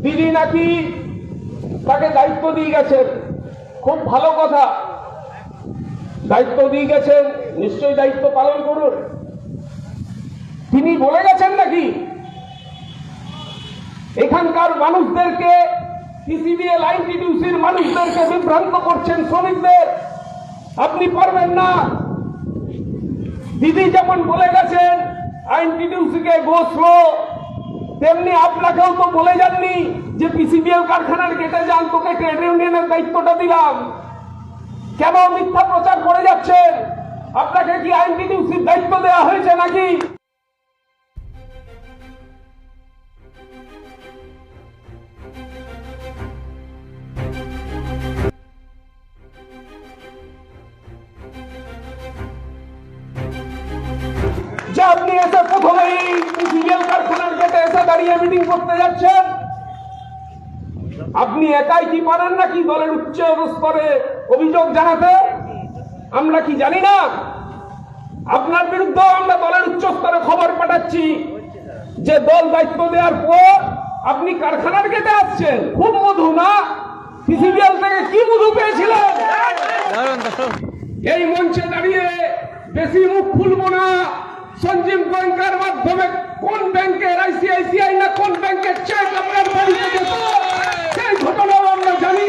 দিদি নাকি তাকে দায়িত্ব দিয়ে গেছেন? খুব ভালো কথা। দায়িত্ব দিয়ে গেছেন, নিশ্চয়ই দায়িত্ব পালন করুন। তিনি বলে গেছেন নাকি? এখানকার মানুষদেরকে মানুষদেরকে বিভ্রান্ত করছেন শ্রমিকদের। আপনি পারবেন না। দিদি যেমন বলে গেছেন আইনটিডিউসিকে গোসলো তেমনি আপনাকেও তো বলে যাননি যে পিসিবিএল কারখানার কেটে যান, তোকে ট্রেড ইউনিয়নের দায়িত্বটা দিলাম। কেন মিথ্যা প্রচার করে যাচ্ছেন? আপনাকে কি আইনটি দায়িত্ব দেওয়া হয়েছে নাকি? দাঁড়িয়ে মিটিং করতে যাচ্ছেন? আপনি একাই কি পারেন নাকি দলের উচ্চ স্তরে অভিযোগ জানাতে? আমরা কি জানি না। আপনার বিরুদ্ধে আমরা দলের উচ্চ স্তরে খবর পাঠাচ্ছি যে দল দায়িত্ব দেওয়ার পর আপনি কারখানার গেটে আসছেন। খুব মধু না? পিসিবিএল থেকে কি মধু পেয়েছিলেন? এই মঞ্চে দাঁড়িয়ে বেশি মুখ খুলবো না। সঞ্জীব ব্যাংকের মাধ্যমে কোন ব্যাংকের আইসিআইসিআই না কোন ব্যাংকের চেক আপনার বাড়িতে যেত সেই ঘটনাও আমরা জানি।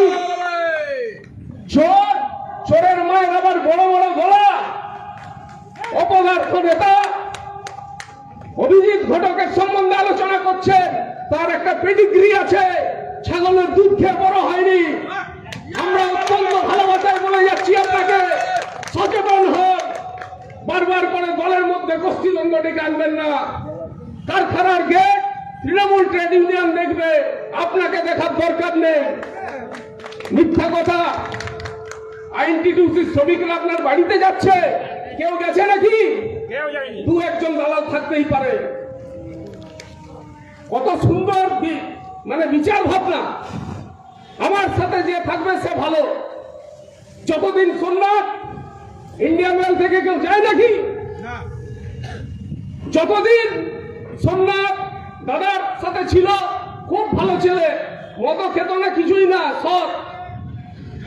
চোর, চোরের মায়ের আবার বড় বড় গলা। অপদার্থ নেতা। অভিজিৎ ঘটকের সম্বন্ধে আলোচনা করছেন তার একটা পেডিগ্রি আছে। ছাগলের দুধ খেয়ে বড় হয়নি। আমরা অত্যন্ত ভালোবাসায় বলে যাচ্ছি আপনাকে। সচেতন হন। বারবার করে দলের মধ্যে গোষ্ঠীদ্বন্দ্ব ডেকে আনবেন না। কারখানার গেট তৃণমূল ট্রেড ইউনিয়ন দেখবে আপনাকে দেখার দরকার নেই। মিথ্যা কথা। আইনটিটিউসির শ্রমিকরা আপনার বাড়িতে যাচ্ছে। কেউ গেছে নাকি? দু একজন দালাল থাকতেই পারে। কত সুন্দর মানে বিচার ভাবনা। আমার সাথে যে থাকবে সে ভালো। যতদিন সোমনাথ ইন্ডিয়ান ওয়েল থেকে কেউ যায় নাকি? যতদিন সোমনাথ দাদার সাথে ছিল। খুব ভালো ছেলে। মদ খেত না কিছুই না সব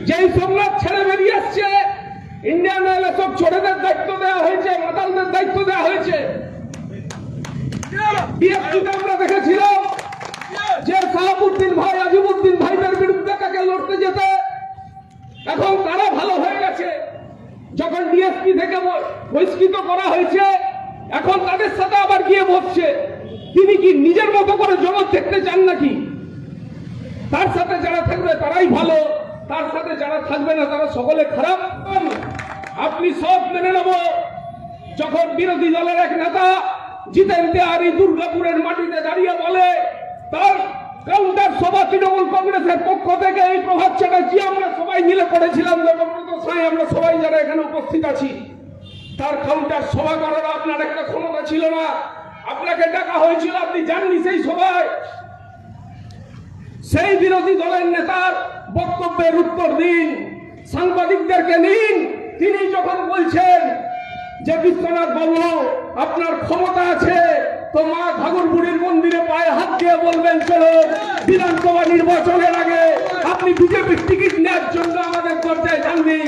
যেই সোমনাথ ছেড়ে বেরিয়ে আসছে ইন্ডিয়ান অয়েলে সব চোরেদের দায়িত্ব দেওয়া হয়েছে, মাতালদের দায়িত্ব দেওয়া হয়েছে। আমরা দেখেছিলাম যে সাহাবুদ্দিন ভাই, আজিমুদ্দিন ভাইদের বিরুদ্ধে কাকে লড়তে যেতে। এখন তারা ভালো হয়ে গেছে। যখন ডিএসপি থেকে বহিষ্কৃত করা হয়েছে এখন তাদের সাথে আবার গিয়ে বসছে। তিনি কি নিজের মতো করে জগৎ দেখতে চান নাকি? তার সাথে যারা থাকবে তারাই ভালো, তার সাথে যারা থাকবে না তারা সকলে খারাপ। আপনি সব মেনে নেব। যখন বিরোধী দলের এক নেতা জিতেন তেওয়ারি দুর্গাপুরের মাটিতে দাঁড়িয়ে বলে, তার কাউন্টার সভা তৃণমূল কংগ্রেসের পক্ষ থেকে এই প্রভাব চ্যাটার্জি আমরা সবাই মিলে করেছিলাম দেবব্রত সাঁই, আমরা সবাই যারা এখানে উপস্থিত আছি। তার কাউন্টার সভা করার আপনার একটা ক্ষমতা ছিল না। আপনাকে ডাকা হয়েছিল, আপনি জাননি সেই সভায়। সেই বিরোধী দলের নেতার বক্তব্যের উত্তর দিন। সাংবাদিকদেরকে নিন। তিনি যখন বলছেন যে বিশ্বনাথ বাবু, আপনার ক্ষমতা আছে, তো মা ঠাকুর বুড়ির মন্দিরে পায়ে হাত দিয়ে বলবেন, চলো বিধানসভা নির্বাচনের আগে আপনি বিজেপির টিকিট নেওয়ার জন্য আমাদের দরজায় যাননি।